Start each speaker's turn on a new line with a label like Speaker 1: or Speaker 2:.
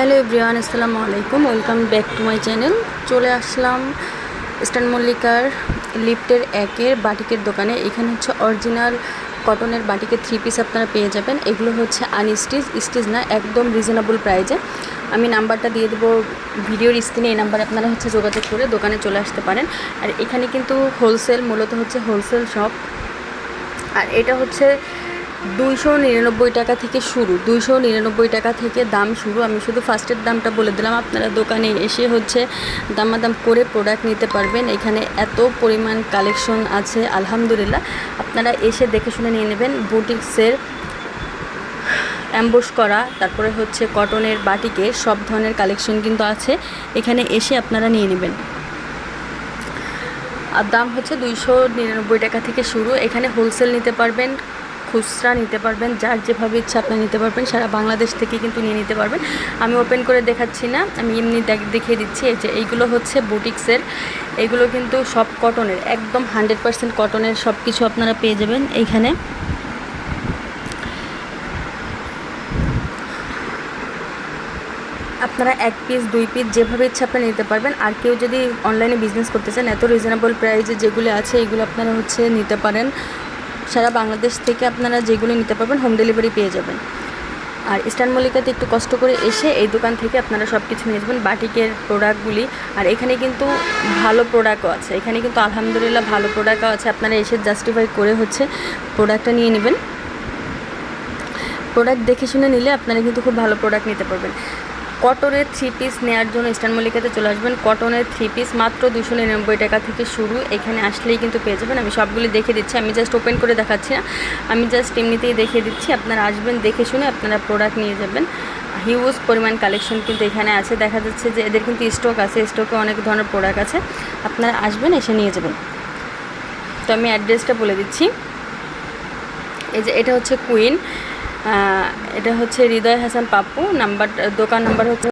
Speaker 1: Hello everyone, আসসালামু আলাইকুম। Welcome back to my channel চলে আসলাম স্টান মল্লিকার লিফটের একের বাটিকের দোকানে। এখানে হচ্ছে অরিজিনাল কটনের বাটিকের থ্রি পিস আপনারা পেয়ে যাবেন। এগুলো হচ্ছে আনস্টিচ স্টিচ না, একদম রিজনেবল প্রাইজে আমি নাম্বারটা দিয়ে দেবো ভিডিওর স্ক্রিনে এই নাম্বারে আপনারা হচ্ছে যোগাযোগ করে দোকানে চলে আসতে পারেন। আর এখানে কিন্তু হোলসেল মূলত হচ্ছে হোলসেল শপ আর এটা হচ্ছে দুইশো নিরানব্বই টাকা থেকে শুরু, দুইশো নিরানব্বই টাকা থেকে দাম শুরু। আমি শুধু ফার্স্টের দামটা বলে দিলাম। আপনারা দোকানে এসে হচ্ছে দামাদাম করে প্রোডাক্ট নিতে পারবেন। এখানে এত পরিমাণ কালেকশন আছে, আলহামদুলিল্লাহ। আপনারা এসে দেখে শুনে নিয়ে নেবেন বুটিক্সের অ্যাম্বোস করা, তারপরে হচ্ছে কটনের বাটিকে, সব ধরনের কালেকশন কিন্তু আছে। এখানে এসে আপনারা নিয়ে নেবেন। আর দাম হচ্ছে দুইশো নিরানব্বই টাকা থেকে শুরু। এখানে হোলসেল নিতে পারবেন। খুচরা নিতে পারবেন, যার যেভাবে ইচ্ছা আপনি নিতে পারবেন, সারা বাংলাদেশ থেকে কিন্তু নিয়ে নিতে পারবেন। আমি ওপেন করে দেখাচ্ছি না, আমি এমনি দেখ- দেখিয়ে দিচ্ছি, এই যে এইগুলো হচ্ছে বুটিক্সের, এগুলো কিন্তু সব কটনের একদম হান্ড্রেড পার্সেন্ট কটনের সব কিছু আপনারা পেয়ে যাবেন এইখানে। আপনারা এক পিস দুই পিস যেভাবে ইচ্ছা আপনারা নিতে পারবেন। আর কেউ যদি অনলাইনে বিজনেস করতে চান, এত রিজনেবল প্রাইসে যেগুলো আছে, এগুলো আপনারা হচ্ছে নিতে পারেন। সারা বাংলাদেশ থেকে আপনারা যেগুলো নিতে পারবেন হোম ডেলিভারি পেয়ে যাবেন। আর ইস্টার্ন মল্লিকাতে একটু কষ্ট করে এসে এই দোকান থেকে আপনারা সব কিছু নিয়ে যাবেন, বাটিকের প্রোডাক্টগুলি আর এখানে কিন্তু ভালো প্রোডাক্টও আছে। এখানে কিন্তু আলহামদুলিল্লাহ ভালো প্রোডাক্টও আছে। আপনারা এসে জাস্টিফাই করে হচ্ছে প্রোডাক্টটা নিয়ে নেবেন। প্রোডাক্ট দেখে শুনে নিলে আপনারা কিন্তু খুব ভালো প্রোডাক্ট নিতে পারবেন। কটনের থ্রি পিস নেওয়ার জন্য ইস্টার্ন মল্লিকাতে চলে আসবেন। কটনের থ্রি পিস মাত্র দুশো নিরানব্বই টাকা থেকে শুরু। এখানে আসলেই কিন্তু পেয়ে যাবেন। আমি সবগুলি দেখে দিচ্ছি। আমি জাস্ট ওপেন করে দেখাচ্ছি না। আমি জাস্ট এমনিতেই দেখিয়ে দিচ্ছি। আপনারা আসবেন, দেখে শুনে আপনারা প্রোডাক্ট নিয়ে যাবেন। হিউজ পরিমাণ কালেকশন কিন্তু এখানে আছে। দেখা যাচ্ছে যে এদের কিন্তু স্টক আছে। স্টকে অনেক ধরনের প্রোডাক্ট আছে। আপনারা আসবেন, এসে নিয়ে যাবেন। তো আমি অ্যাড্রেসটা বলে দিচ্ছি। এই যে এটা হচ্ছে কুইন এটা হচ্ছে হৃদয় হাসান পাপ্পু নাম্বার দোকান নাম্বার হচ্ছে